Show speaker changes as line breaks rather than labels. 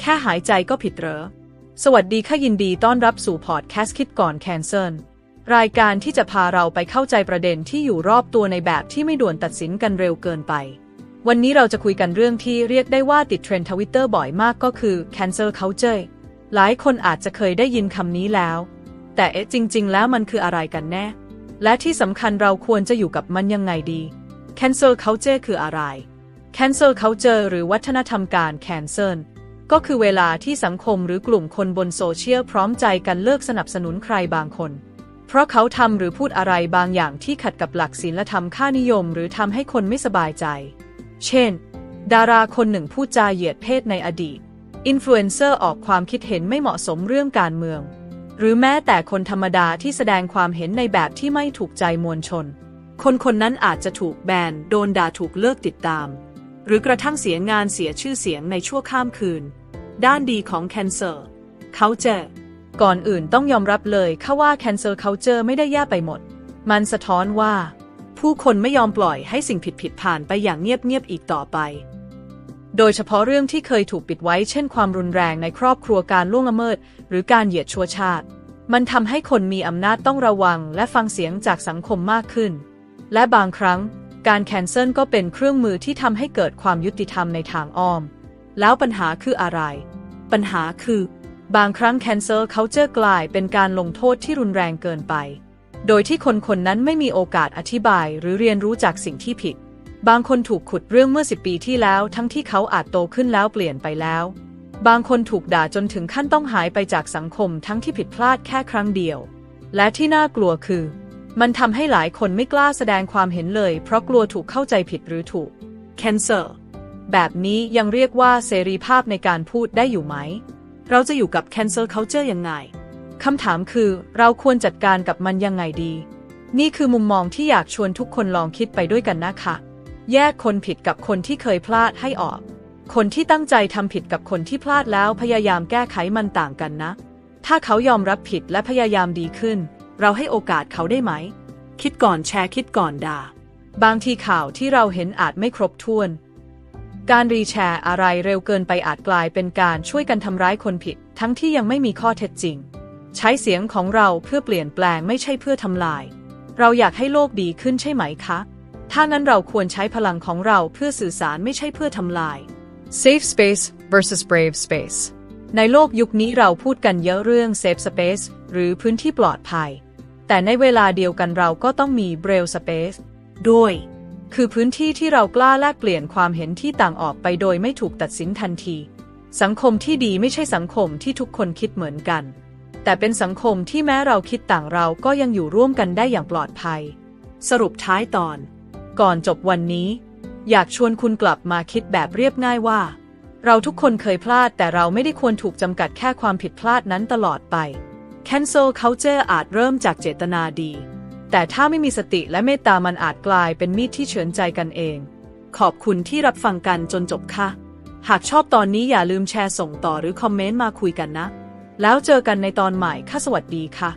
แค่หายใจก็ผิดเหรอ สวัสดีค่ะยินดีต้อนรับสู่พอดแคสต์คิดก่อนแคนเซิลรายการที่จะพาเราไปเข้าใจประเด็นที่อยู่รอบตัวในแบบที่ไม่ด่วนตัดสินกันเร็วเกินไป วันนี้เราจะคุยกันเรื่องที่เรียกได้ว่าติดเทรนด์ทวิตเตอร์บ่อยมากก็คือ cancel culture หลายคนอาจจะเคยได้ยินคำนี้แล้ว แต่เอ๊ะจริง ๆ แล้วมันคืออะไรกันแน่ และที่สำคัญเราควรจะอยู่กับมันยังไงดี cancel culture คืออะไร cancel culture หรือวัฒนธรรมการ cancel ก็คือเวลาที่สังคมหรือกลุ่มคนบนโซเชียลพร้อมใจกันเลิกสนับสนุนใครบางคน เพราะเขาทำหรือพูดอะไรบางอย่างที่ขัดกับหลักศีลธรรมค่านิยม หรือทำให้คนไม่สบายใจ เช่น ดาราคนหนึ่งพูดจาเหยียดเพศในอดีต อินฟลูเอนเซอร์ออกความคิดเห็นไม่เหมาะสมเรื่องการเมือง หรือแม้แต่คนธรรมดาที่แสดงความเห็นในแบบที่ไม่ถูกใจมวลชน คนคนนั้นอาจจะถูกแบน โดนด่าถูกเลิกติดตาม หรือกระทั่งเสียงานเสียชื่อเสียงในชั่วข้ามคืน ด้านดีของ Cancel Culture ก่อนอื่นต้องยอมรับเลยค่ะว่า Cancel Culture ไม่ได้แย่ไปหมด มันสะท้อนว่า ผู้คนไม่ยอมปล่อยให้สิ่งผิดๆผ่านไปอย่างเงียบๆอีกต่อไป โดยเฉพาะเรื่องที่เคยถูกปิดไว้ เช่นความรุนแรงในครอบครัวการล่วงละเมิด หรือการเหยียดชั่วชาติ มันทำให้คนมีอำนาจต้องระวัง และฟังเสียงจากสังคมมากขึ้น และบางครั้งการแคนเซิลก็เป็นเครื่องมือที่ทำให้เกิดความยุติธรรมในทางอ้อม แล้วปัญหาคืออะไร ปัญหาคือ บางครั้ง cancel culture กลายเป็นการลงโทษที่รุนแรงเกินไป โดยที่คนคนนั้นไม่มีโอกาสอธิบายหรือเรียนรู้จากสิ่งที่ผิด บางคนถูกขุดเรื่องเมื่อสิปีที่แล้ว ทั้งที่เขาอาจโตขึ้นแล้วเปลี่ยนไปแล้ว บางคนถูกด่าจนถึงขั้นต้องหายไปจากสังคมทั้งที่ผิดพลาดแค่ครั้งเดียว และที่น่ากลัวคือ มันทำให้หลายคนไม่กล้าแสดงความเห็นเลย เพราะกลัวถูกเข้าใจผิดหรือถูก cancel แบบนี้ยังเรียกว่าเสรีภาพในการพูดได้อยู่ไหม เราจะอยู่กับ cancel culture ยังไงคำถามคือเราควรจัดการกับมันยังไงดี นี่คือมุมมองที่อยากชวนทุกคนลองคิดไปด้วยกันนะคะ แยกคนผิดกับคนที่เคยพลาดให้ออก คนที่ตั้งใจทำผิดกับคนที่พลาดแล้วพยายามแก้ไขมันต่างกันนะ ถ้าเขายอมรับผิดและพยายามดีขึ้น เราให้โอกาสเขาได้ไหม คิดก่อนแชร์คิดก่อนด่า บางทีข่าวที่เราเห็นอาจไม่ครบถ้วน การรีแชร์อะไรเร็วเกินไปอาจกลายเป็นการช่วยกันทำร้ายคนผิด ทั้งที่ยังไม่มีข้อเท็จจริง ใช้เสียงของเราเพื่อเปลี่ยนแปลงไม่ใช่เพื่อทำลาย เราอยากให้โลกดีขึ้นใช่ไหมคะ ถ้านั้นเราควรใช้พลังของเราเพื่อสื่อสารไม่ใช่เพื่อทำลาย
Safe space versus brave space.
ในโลกยุคนี้เราพูดกันเยอะเรื่อง safe space หรือพื้นที่ปลอดภัย แต่ในเวลาเดียวกันเราก็ต้องมี brave space ด้วย คือพื้นที่ที่เรากล้าแลกเปลี่ยนความเห็นที่ต่างออกไปโดยไม่ถูกตัดสินทันที สังคมที่ดีไม่ใช่สังคมที่ทุกคนคิดเหมือนกัน แต่เป็นสังคมที่แม้เราคิดต่างเราก็ยังอยู่ร่วมกันได้อย่างปลอดภัย สรุปท้ายตอน ก่อนจบวันนี้ อยากชวนคุณกลับมาคิดแบบเรียบง่ายว่า เราทุกคนเคยพลาด แต่เราไม่ได้ควรถูกจำกัดแค่ความผิดพลาดนั้นตลอดไป cancel culture อาจเริ่มจากเจตนาดี แต่ถ้าไม่มีสติและเมตตามันอาจกลายเป็นมีดที่เฉือนใจกันเอง ขอบคุณที่รับฟังกันจนจบค่ะ หากชอบตอนนี้อย่าลืมแชร์ส่งต่อหรือคอมเมนต์มาคุยกันนะ แล้วเจอกันในตอนใหม่ค่ะสวัสดีค่ะ